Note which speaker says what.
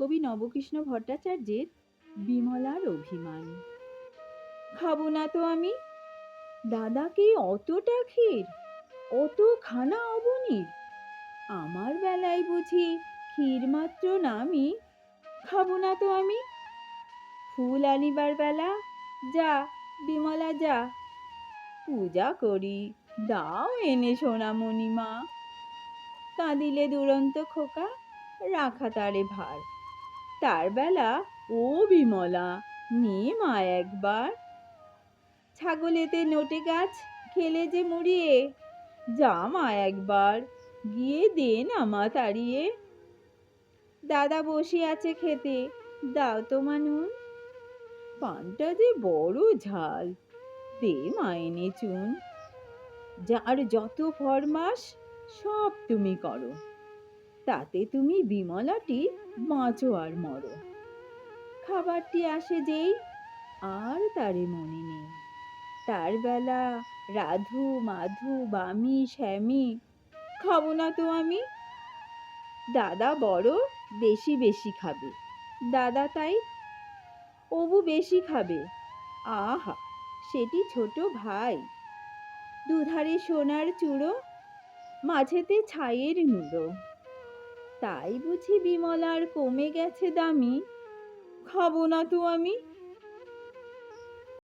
Speaker 1: কবি নবকৃষ্ণ ভট্টাচার্যের বিমলার অভিমান। খাব না তো আমি? দাদাকে অতটা ক্ষীর অত খানা অবনীর। আমার বেলায় বুঝি ক্ষীর মাত্র নামি খাব না তো আমি? ফুল আনিবার বেলা, যা, বিমলা, যা। পূজা করি, দাও এনে সোনামণি মা। কাঁদিলে দুরন্ত খোকা, রাখা তারে ভার। তার বেলা ও বিমলা, নে মা একবার। ছাগলেতে নোটে গাছ খেলে যে মুড়িয়ে, যা মা একবার, গিয়ে দে না মা তাড়িয়ে। দাদা বসে আছে খেতে, দাও তো মানুন পানটা যে বড় ঝাল, দে মা এনে চুন। যার যত ফরমাস সব তুমি করো। তাতে তুমি বিমলাটি বাঁচো আর মরো। খাবারটি আসে যেই আর তারে মনে নেই। তার বেলা রাধু, মাধু, বামি, শ্যামি, খাব না তো আমি। দাদা বড় বেশি বেশি খাবে। দাদা তাই অবু বেশি খাবে। আহা, সেটি ছোট ভাই। দুধারে সোনার চূড়ো, মাঝেতে ছাইয়ের নুড়ো। তাই বুঝি বিমলার কমে গেছে দামি? খাব না তো আমি।